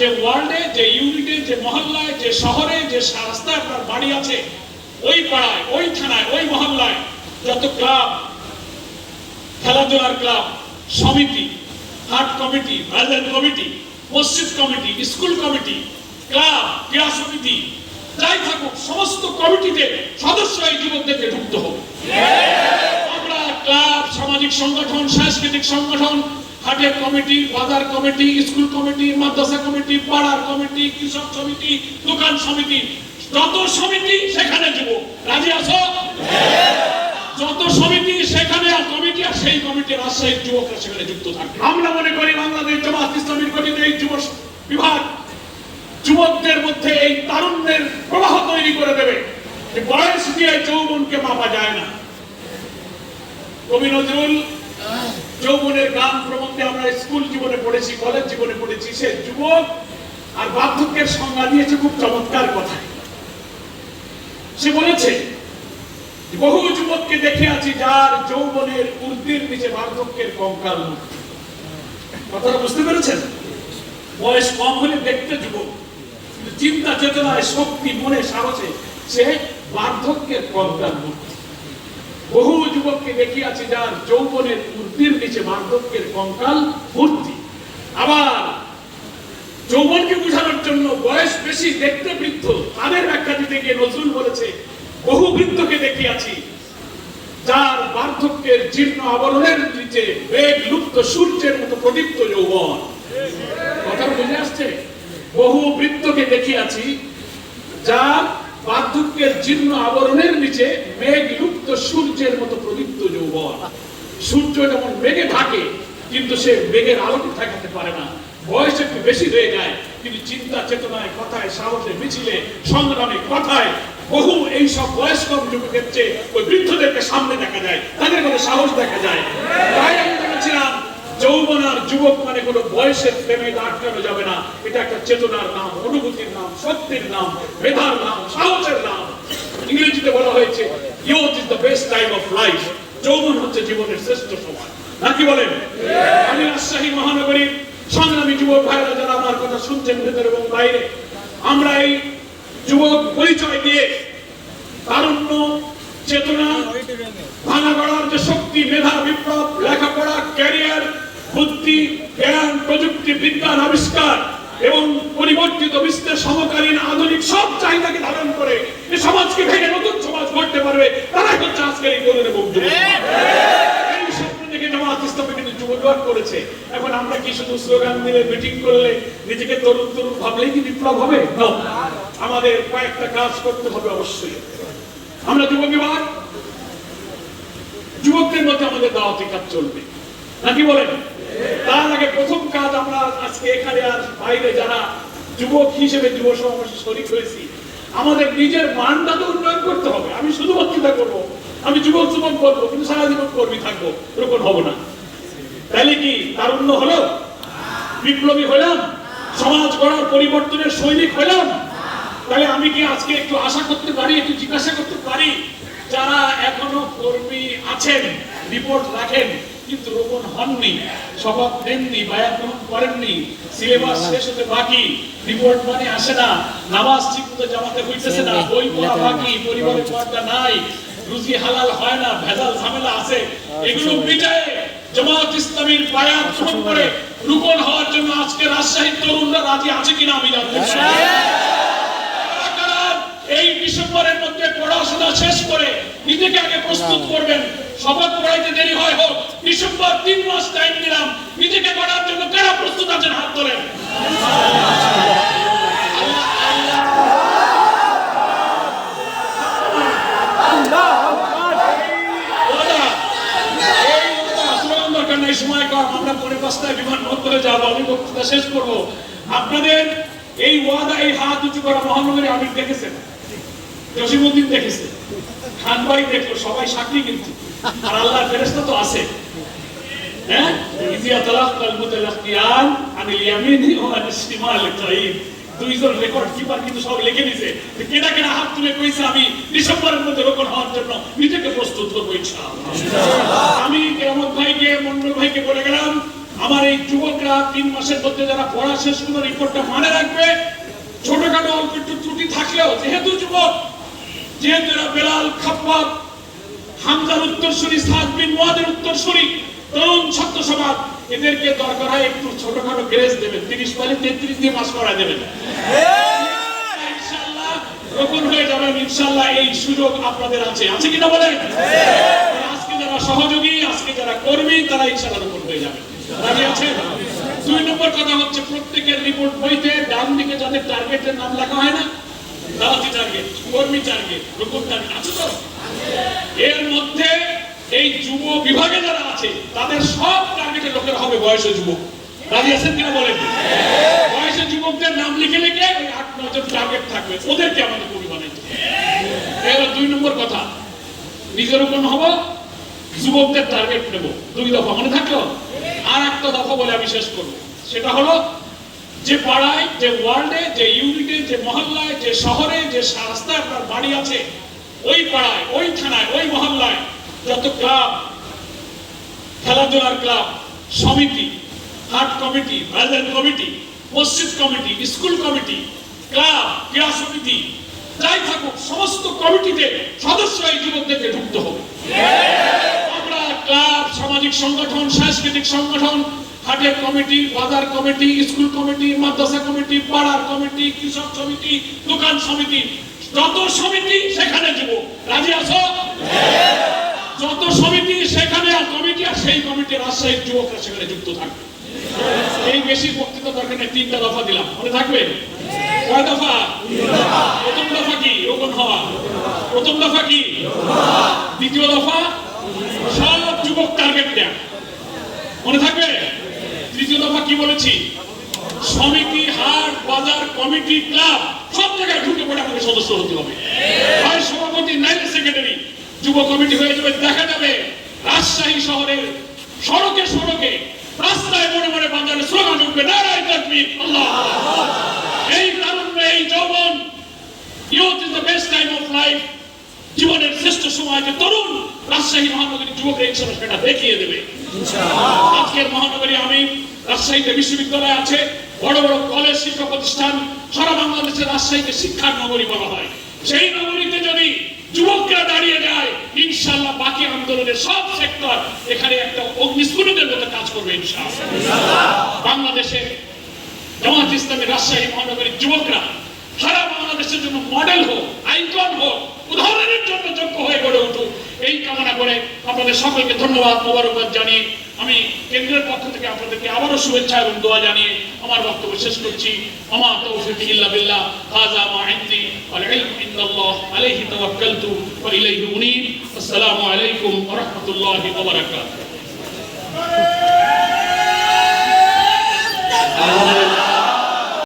যে ওয়ার্ল্ডে, যে ইউনিটে, যে মহল্লায়, যে শহরে, যে রাস্তায় আপনার বাড়ি আছে, ওই পাড়ায়, ওই থানায়, ওই মহল্লায় যত ক্লাব, খেলাধুলার ক্লাব, সমিতি, হাট কমিটি বাজার কমিটি, মসজিদ কমিটি, স্কুল কমিটি, ক্লাব, ক্রীড়া সমিতি, যাই থাকুক, সমস্ত কমিটিতে সদস্য এই যুবকদেরকে যুক্ত হবে। আমরা ক্লাব, সামাজিক সংগঠন, সাংস্কৃতিক সংগঠন হাটের কমিটি, বাজার কমিটি, স্কুল কমিটি, মাদ্রাসা কমিটি, পাড়ার কমিটি, কৃষক সমিতি, দোকান সমিতি, যত সমিতি সেখানে যুবক রাজি আছো? যত সমিতি সেখানে আর কমিটি আর সেই কমিটির রাজশাহীর যুবকরা সেখানে যুক্ত থাকবে। আমরা মনে করি বাংলাদেশ জামাত ইসলামীর গঠিত এই যুব বিভাগ যুবকদের মধ্যে এই তারুণ্যের প্রবাহ তৈরি করে দেবে বয়স দিয়ে যৌবনকে মাপা যায় না। কবি নজরুল যৌবনের গান প্রবন্ধে আমরা স্কুল জীবনে পড়েছি, কলেজ জীবনে পড়েছি। সে যুবক আর বার্ধক্যের সংজ্ঞা দিয়েছে খুব চমৎকার কথা সে বলেছে, বহু যুবককে দেখে আছি যার যৌবনের ঊর্ধ্বের নিচে বার্ধক্যের কঙ্কাল কথাটা বুঝতে পেরেছেন? বয়স কম হলে দেখতে যুবক, কিন্তু চিন্তা, চেতনায়, শক্তি, মনে, সাহসে সে বার্ধক্যের কঙ্কাল বহু যুবককে দেখিয়াছি যার যৌবনের ঊর্ধ্বের নিচে বার্ধক্যের কঙ্কাল ভর্তি। আবার যৌবনকে বোঝানোর জন্য বয়স বেশি দেখতে বৃদ্ধ। তাদের ব্যাখ্যা দিতে গিয়ে নজরুল বলেছে, বহু বৃদ্ধকে দেখিয়াছি যার বার্ধক্যের জীর্ণ আবরণের নিচে বেগ লুপ্ত সূর্যের মতো প্রদীপ্ত যৌবন। কথা বুঝে আসছে? বহু বৃদ্ধকে দেখিয়াছি যার বার্ধক্যের জীর্ণ আবরণের নিচে মেঘ লুপ্ত সূর্যের মতো প্রদীপ্ত যৌবন। সূর্য যেমন মেঘে থাকে, কিন্তু সে মেঘের আলোকে থাকাতে পারে না। বয়স একটু বেশি হয়ে যায়, কিন্তু চিন্তা, চেতনায়, কথায়, সাহসে মিছিলে, সংগ্রামে, কথায়, বহু এই সব বয়স কম যুবকের চেয়ে ওই বৃদ্ধদেরকে সামনে দেখা যায়, তাদের মধ্যে সাহস দেখা যায়। তাই আমি বলেছিলাম যৌবন আর যুবক মানে কোনো বয়সের প্রেমে আটকানো যাবে না। এটা একটা চেতনার নাম অনুভূতির নাম শক্তির নাম মেধার নাম সাহসের নাম। ইংরেজিতে বলা হয়েছে youth is the best time of life যৌবন হচ্ছে জীবনের শ্রেষ্ঠ সময়। নাকি বলেন? আমি রাজশাহী মহানগরীর সংগ্রামী যুবক ভাইরা যারা আমার কথা শুনছেন ভেতরে এবং বাইরে আমরা এই যুবক পরিচয় দিয়ে তারুণ্য চেতনা ভাঙা গড়ার যে শক্তি মেধা বিপ্লব লেখাপড়া ক্যারিয়ার বুদ্ধি জ্ঞান, প্রযুক্তি, বিজ্ঞান আবিষ্কার এবং পরিবর্তিত বিশ্বের সমকালীন আধুনিক সব চাহিদাকে ধারণ করে এই সমাজকে ভেঙে নতুন সমাজ গড়তে পারবে, তারাই হচ্ছে আজকের এই তরুণ এবং যুবকদের মধ্যে আমাদের দাওয়াতি কাজ চলবে। নাকি বলেন? তার আগে প্রথম কাজ আমরা আজকে এখানে আর বাইরে যারা যুবক হিসেবে যুব সমাবেশে শরিক হয়েছি, আমাদের নিজের মানটা তো উন্নয়ন করতে হবে। আমি শুধু বক্তৃতা করব, আমি যুবক যুবক বলব কিন্তু সারা জীবন কর্মী থাকব, এরকম হব না। তাহলে কি তারুণ্য হলো? বিপ্লবী হলাম? সমাজ গড়ার পরিবর্তনের সৈনিক হলাম? তাহলে আমি কি আজকে একটু আশা করতে পারি, একটু জিজ্ঞাসা করতে পারি? যারা এখনও কর্মী আছেন, রিপোর্ট রাখেন কিন্তু রোপণ হননি শপথ নেননি বায়াত গ্রহণ করেননি সিলেবাস শেষ হতে বাকি রিপোর্ট মানে আসে না নামাজ ঠিক মতো জামাতে হইতেছে না বই পড়া বাকি পরিবারের পর্দা নাই রুজি হালাল হয় না ভেজাল ঝামেলা আছে। এগুলো মিটায়ে জামাত ইসলামীর বায়াত গ্রহণ করে রুকন হওয়ার জন্য আজকে রাজশাহীর তরুণরা রাজি আছে কিনা আমি জানতে চাই। কারা কারা এই ডিসেম্বরের মধ্যে পড়াশোনা শেষ করে নিজেকে আগে প্রস্তুত করবেন শপথ পড়াইতে দেরি হয় হোক, ডিসেম্বর তিন মাস টাইম দিলাম নিজেকে করার জন্য কারা প্রস্তুত আছেন হাত তোলেন? সময় যাব, আমি বক্তৃতা শেষ করব। আপনাদের এই ওয়াদা, এই হাত উঁচু করা মহানগরে আমির দেখেছেন। জসিমুদ্দিন দেখেছে। খান ভাই দেখল, সবাই সাক্ষী কিন্তু। আর আল্লাহ ফেরেস্তা তো আছে। হ্যাঁ? আমি আমার এই যুবকরা তিন মাসের মধ্যে যারা পড়া শেষ করে রিপোর্টটা মানে রাখবে, ছোটখাটো অল্প একটু ত্রুটি থাকলেও যেহেতু যুবক যেহেতু এরা বেলাল খাপ্পাব হামজার উত্তরসূরি সাদ বিন মুয়াদের উত্তরসূরি তরুণ ছাত্র সমাজ এদেরকে দরকার হয় একটু ছোটখাটো গ্রেস দেবেন। তিরিশ পালে তেত্রিশ দিয়ে পাস করা দেবেন। রোপণ হয়ে যাবেন ইনশাআল্লাহ এই সুযোগ আপনাদের আছে। আছে কিনা বলেন? আজকে যারা সহযোগী আজকে যারা কর্মী তারা রোপণ হয়ে যাবে। রাজি আছেন? দুই নম্বর কথা হচ্ছে প্রত্যেকের রিপোর্ট বইতে ডান দিকে যাদের টার্গেটের নাম লেখা হয় না দাওয়াতি টার্গেট কর্মী টার্গেট রোপণ টার্গেট আছে তো? এর মধ্যে এই যুব বিভাগে যারা আছে, তাদের সব টার্গেটের লোকের হবে বয়সে যুবক। রাজি আছেন কিনা বলেন? বয়সে যুবকদের নাম লিখে লিখে ওই আট নজন টার্গেট থাকবে। ওদেরকে আমাদের কবি বানাইতে হবে। দুই নম্বর কথা, নিজের উপর হব, যুবকদের টার্গেট নেব। দুই দফা মনে থাকল? আর একটা দফা বলে আমি শেষ করব। সেটা হলো যে পাড়ায় যে ওয়ার্ল্ডে যে ইউনিটে যে মহল্লায় যে শহরে যে রাস্তায় আপনার বাড়ি আছে ওই পাড়ায় ওই থানায় ওই মহল্লায় যত ক্লাব খেলাধুলার ক্লাব সমিতি হাট কমিটি বাজার কমিটি মসজিদ কমিটি স্কুল কমিটি ক্লাব ক্রীড়া সমিতি যাই থাকুক সমস্ত কমিটিতে সদস্য এই যুবকদেরকে ঢুকতে হবে। আমরা ক্লাব সামাজিক সংগঠন সাংস্কৃতিক সংগঠন হাটের কমিটি, বাজার কমিটি, স্কুল কমিটি, মাদ্রাসা কমিটি, পাড়ার কমিটি, কৃষক সমিতি, দোকান সমিতি, যত সমিতি সেখানে যুবক রাজি আছো? যত সমিতি সেখানে আর কমিটি, আর সেই কমিটির রাজশাহীর যুবকরা সেখানে যুক্ত থাকবে। এই বেশি বক্তৃতা দরকার নেই, তিনটা দফা দিলাম। মনে থাকবে? কয় দফা? প্রথম দফা কি? রোপণ হওয়া। প্রথম দফা কি? দ্বিতীয় দফা? সব যুবক টার্গেট দেয়া মনে থাকবে? তৃতীয় দফা কি বলেছি? সমিতি হাট বাজার কমিটি ক্লাব সব জায়গায় ঢুকে পড়ে আমাকে সদস্য হতে হবে। হয় সভাপতি নাইলে সেক্রেটারি যুব কমিটি হয়ে যাবে দেখা যাবে রাজশাহী শহরের সড়কে সড়কে রাস্তায় মনে মনে বাজারে স্লোগান উঠবে নারায় তাকবীর আল্লাহ! এই তারুণ্য এই যৌবন youth is the best time of life জীবনের শ্রেষ্ঠ সময় যে তরুণ রাজশাহী মহানগরী যুবকের ইনশাল্লাহ সেটা দেখিয়ে দেবে। আজকের মহানগরী আমি রাজশাহীতে বিশ্ববিদ্যালয় আছে, বড় বড় কলেজ শিক্ষা প্রতিষ্ঠান, সারা বাংলাদেশের রাজশাহীকে শিক্ষার নগরী বলা হয়। সেই নগরীতে যদি যুবকরা দাঁড়িয়ে যায় ইনশাল্লাহ বাকি আন্দোলনের সব সেক্টর এখানে একটা অগ্নিস্ফুলিতের মতো কাজ করবে, ইনশাআল্লাহ। বাংলাদেশে জামাত রাজশাহী মহানগরীর যুবকরা, সারা বাংলাদেশের জন্য মডেল হোক আইকন হোক উদাহরণের জন্য যোগ্য হয়ে গড়ে উঠুক। এই কামনা করে আপনাদের সকলকে ধন্যবাদ, মোবারকবাদ জানিয়ে আমি কেন্দ্রের পক্ষ থেকে আপনাদেরকে আবারও শুভেচ্ছা এবং দোয়া জানিয়ে আমার বক্তব্য শেষ করছি। আমা তৌফিক ইল্লা বিল্লাহ, হাযা মা ইন্দি ওয়াল ইলম আলাইহি তাওয়াক্কালতু ওয়া ইলাইহি উনীব। আসসালামু আলাইকুম ওয়া রাহমাতুল্লাহি ওয়া বারাকাতুহু।